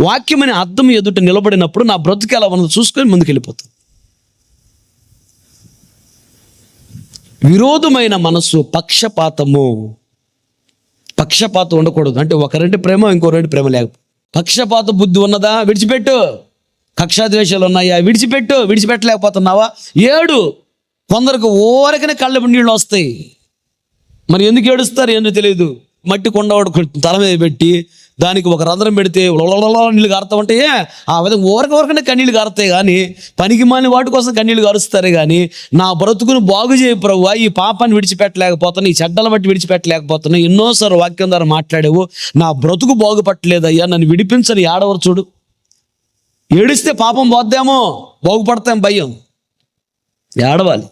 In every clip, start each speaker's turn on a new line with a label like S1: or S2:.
S1: వాక్యమని అర్థం ఎదుట నిలబడినప్పుడు నా బ్రతుకు ఎలా ఉన్నదో చూసుకొని ముందుకెళ్ళిపోతుంది విరోధమైన మనసు పక్షపాతము. పక్షపాతం ఉండకూడదు. అంటే ఒకరంటే ప్రేమ ఇంకో రెండు ప్రేమ లేకపోతే పక్షపాత బుద్ధి ఉన్నదా? విడిచిపెట్టు. కక్షాద్వేషాలు ఉన్నాయా? విడిచిపెట్టు. విడిచిపెట్టలేకపోతున్నావా? ఏడు. కొందరికి ఓరకనే కళ్ళ నీళ్ళు వస్తాయి. మరి ఎందుకు ఏడుస్తారు? ఏంటో తెలియదు. మట్టి కొండ తల మీద పెట్టి దానికి ఒక రంధ్రం పెడితే నీళ్ళు కారుతా ఉంటే ఆ విధంగా ఊరక ఊరకనే కన్నీళ్ళు కారుతాయి కానీ పనికి మాని వాటి కోసం కన్నీళ్ళు కారుస్తారే కానీ నా బ్రతుకును బాగు చేయి ప్రభు ఈ పాపాన్ని విడిచిపెట్టలేకపోతాను ఈ చెడ్డల బట్టి విడిచిపెట్టలేకపోతాను ఎన్నోసార్లు వాక్యం ద్వారా మాట్లాడేవు. నా బ్రతుకు బాగుపట్టలేదయ్యా నన్ను విడిపించని ఏడవరు చూడు. ఏడిస్తే పాపం పోద్దేమో బాగుపడతాం భయం. ఏడవాలి.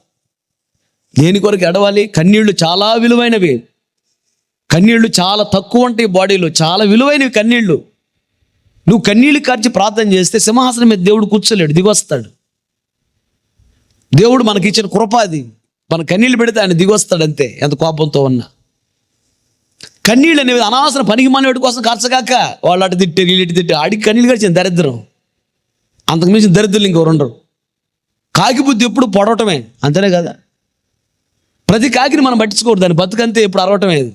S1: దేని కొరకు ఎడవాలి కన్నీళ్ళు చాలా విలువైనవి. కన్నీళ్ళు చాలా తక్కువ ఉంటాయి బాడీలో చాలా విలువైనవి కన్నీళ్ళు నువ్వు కన్నీళ్ళు కార్చి ప్రార్థన చేస్తే సింహాసనం మీద దేవుడు కూర్చోలేడు దిగొస్తాడు. దేవుడు మనకి ఇచ్చిన కృప అది. మన కన్నీళ్ళు పెడితే ఆయన దిగొస్తాడు అంతే ఎంత కోపంతో ఉన్నా. కన్నీళ్ళు అనేవి అనవసరం పనికి మానేవాడి కోసం ఖర్చగాక వాళ్ళు అటు తిట్టి నీళ్ళు ఇటు తిట్టి ఆడికి కన్నీళ్ళు గడిచిన దరిద్రం. అంతకు మించిన దరిద్రులు ఇంకెవరు ఉండరు. కాకి బుద్ధి ఎప్పుడు పొడవటమే అంతేనే కదా? ప్రతి కాకిని మనం పట్టించుకోరు దాన్ని బతుకంతే ఎప్పుడు అరవటమే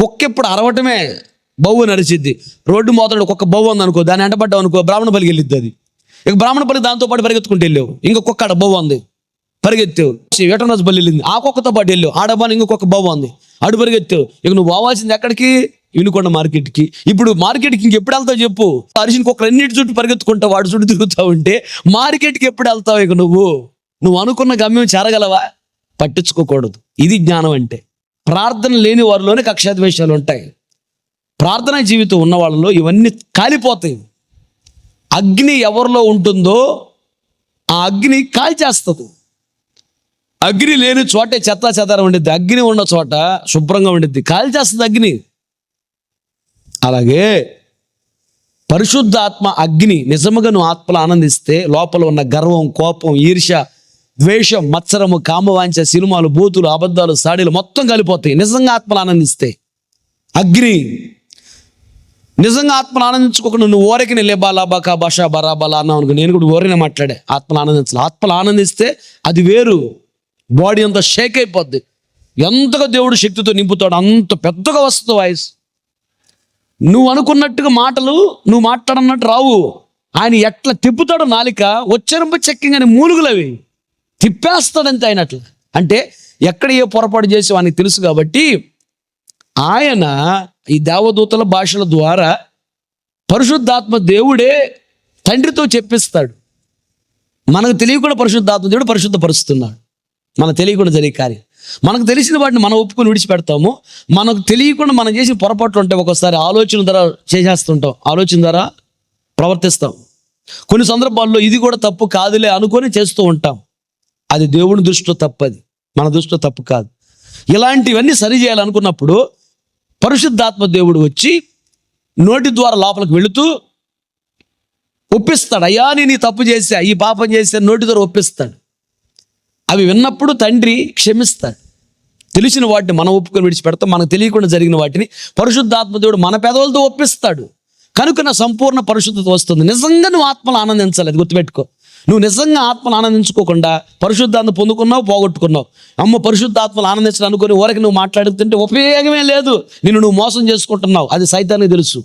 S1: కుక్క ఎప్పుడు అరవటమే బవ్వు నడిచిద్ది. రోడ్డు మోతాడు కుక్క బవ్వు ఉంది అనుకో దాన్ని ఎంటపడ్డావు అనుకో బ్రాహ్మణ బలికి వెళ్ళిద్ది అది ఇక బ్రాహ్మణ బలి దాంతో పాటు పరిగెత్తుకుంటూ వెళ్ళావు. ఇంకో కుక్క ఆడ బవ్వు ఉంది పరిగెత్తావు. వేటరాజు బలి వెళ్ళింది. ఆ కుక్కతో పాటు వెళ్ళావు. ఆడబాని ఇంకొక బవ్వు ఉంది అడు పరిగెత్తావు. ఇక నువ్వు పోవాల్సింది ఎక్కడికి? వినుకొండ మార్కెట్కి. ఇప్పుడు మార్కెట్కి ఇంకెప్పుడు వెళ్తావు చెప్పు? అరిసిన కుక్క రెండింటి చుట్టూ పరిగెత్తుకుంటావు వాడి చుట్టూ తిరుగుతావు ఉంటే మార్కెట్కి ఎప్పుడు వెళ్తావు ఇక నువ్వు? నువ్వు అనుకున్న గమ్యం చేరగలవా? పట్టించుకోకూడదు. ఇది జ్ఞానం అంటే. ప్రార్థన లేని వారిలోనే కక్షాద్వేషాలు ఉంటాయి. ప్రార్థనా జీవితం ఉన్న వాళ్ళలో ఇవన్నీ కాలిపోతాయి. అగ్ని ఎవరిలో ఉంటుందో ఆ అగ్ని కాల్చేస్తుంది. అగ్ని లేని చోటే చెత్త చెదారం ఉండిద్ది. అగ్ని ఉన్న చోట శుభ్రంగా ఉండిద్ది. కాల్చేస్తుంది అగ్ని. అలాగే పరిశుద్ధ ఆత్మ అగ్ని నిజముగా నువ్వు ఆత్మలు ఆనందిస్తే లోపల ఉన్న గర్వం కోపం ఈర్ష ద్వేషం మత్సరము కామవాంచ సినిమాలు బూతులు అబద్ధాలు సాడీలు మొత్తం కలిపోతాయి. నిజంగా ఆత్మను ఆనందిస్తే. అగ్ని. నిజంగా ఆత్మను ఆనందించుకోకుండా నువ్వు ఓరికి లేబాలా బాకా భాషా బరాబాలా అన్నావు అనుకో నేను కూడా ఓరినే మాట్లాడే. ఆత్మను ఆనందించాలి ఆత్మలు ఆనందిస్తే అది వేరు. బాడీ అంతా షేక్ అయిపోద్ది. ఎంతగా దేవుడు శక్తితో నింపుతాడు అంత పెద్దగా వస్తుంది వాయిస్. నువ్వు అనుకున్నట్టుగా మాటలు నువ్వు మాట్లాడన్నట్టు రావు. ఆయన ఎట్లా తిప్పుతాడో నాలిక వచ్చరంపు చెక్కింగని మూలుగులు అవి. తిప్పేస్తాడంతే ఆయన అట్లా అంటే ఎక్కడ ఏ పొరపాటు చేసి వానికి తెలుసు కాబట్టి ఆయన ఈ దేవదూతల భాషల ద్వారా పరిశుద్ధాత్మ దేవుడే తండ్రితో చెప్పిస్తాడు. మనకు తెలియకుండా పరిశుద్ధాత్మ దేవుడు పరిశుద్ధపరుస్తున్నాడు. మనకు తెలియకుండా జరిగే కార్యం. మనకు తెలిసిన వాటిని మనం ఒప్పుకొని విడిచిపెడతాము. మనకు తెలియకుండా మనం చేసిన పొరపాట్లు ఉంటాయి ఒక్కోసారి ఆలోచన ద్వారా చేసేస్తుంటాం. ఆలోచన ద్వారా ప్రవర్తిస్తాం. కొన్ని సందర్భాల్లో ఇది కూడా తప్పు కాదులే అనుకొని చేస్తూ ఉంటాం. అది దేవుని దృష్టిలో తప్పది. మన దృష్టిలో తప్పు కాదు. ఇలాంటివన్నీ సరి చేయాలనుకున్నప్పుడు పరిశుద్ధాత్మ దేవుడు వచ్చి నోటి ద్వారా లోపలికి వెళుతూ ఒప్పిస్తాడు. అయ్యా నేను ఈ తప్పు చేశా ఈ పాపం చేశా నోటి ద్వారా ఒప్పిస్తాడు. అవి విన్నప్పుడు తండ్రి క్షమిస్తాడు. తెలిసిన వాటిని మనం ఒప్పుకొని విడిచిపెడతాం. మనకు తెలియకుండా జరిగిన వాటిని పరిశుద్ధాత్మ దేవుడు మన పెదవులతో ఒప్పిస్తాడు. కనుక నా సంపూర్ణ పరిశుద్ధత వస్తుంది. నిజంగా నువ్వు ఆత్మలు ఆనందించాలి. అది గుర్తుపెట్టుకో. నువ్వు నిజంగా ఆత్మలు ఆనందించుకోకుండా పరిశుద్ధాన్ని పొందుకున్నావు పోగొట్టుకున్నావు. అమ్మ పరిశుద్ధాత్మలు ఆనందించడం అనుకుని ఊరికి నువ్వు మాట్లాడుతుంటే ఉపయోగమే లేదు. నిన్ను నువ్వు మోసం చేసుకుంటున్నావు. అది సైతానికి తెలుసు.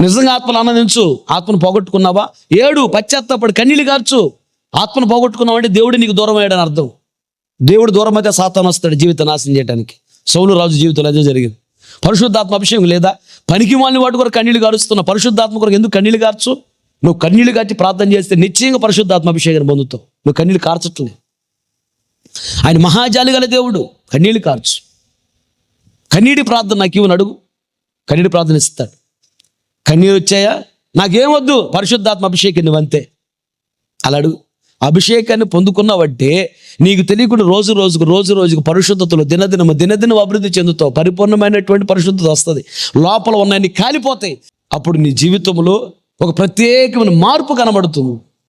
S1: నిజంగా ఆత్మను ఆనందించు. ఆత్మను పోగొట్టుకున్నావా? ఏడు పశ్చాత్తాపడి కన్నీళ్ళు గార్చు. ఆత్మను పోగొట్టుకున్నావు అంటే దేవుడు నీకు దూరం అయ్యాడని అర్థం. దేవుడు దూరం అయితే సాతాను వస్తాడు జీవితం నాశనం చేయడానికి సౌలు రాజు జీవితంలో అదే జరిగింది. పరిశుద్ధాత్మ అభిషేకం లేదా? పనికి వాళ్ళని వాటి కొరకు కన్నీళ్ళు గారుస్తున్న పరిశుద్ధాత్మ కొరకు ఎందుకు కన్నీళ్ళు గార్చు? నువ్వు కన్నీళ్ళు గార్చి ప్రార్థన చేస్తే నిశ్చయంగా పరిశుద్ధాత్మ అభిషేకం పొందుతావు. నువ్వు కన్నీళ్ళు కార్చట్లే ఆయన మహాజాలి గల దేవుడు కన్నీళ్ళు కార్చు. కన్నీటి ప్రార్థన నాకు ఇవ్వను అడుగు. కన్నీటి ప్రార్థన ఇస్తాడు. కన్నీరు వచ్చాయా? నాకేమొద్దు పరిశుద్ధాత్మ అభిషేకం నువ్వంతే అలా అడుగు. అభిషేకాన్ని పొందుకున్నావంటే నీకు తెలియకుండా రోజు రోజుకు రోజు రోజుకు పరిశుద్ధతలు దినదినము దినదినం అభివృద్ధి చెందుతావు. పరిపూర్ణమైనటువంటి పరిశుద్ధత వస్తుంది. లోపల ఉన్నాయని కాలిపోతాయి. అప్పుడు నీ జీవితంలో ఒక ప్రత్యేకమైన మార్పు కనబడుతుంది.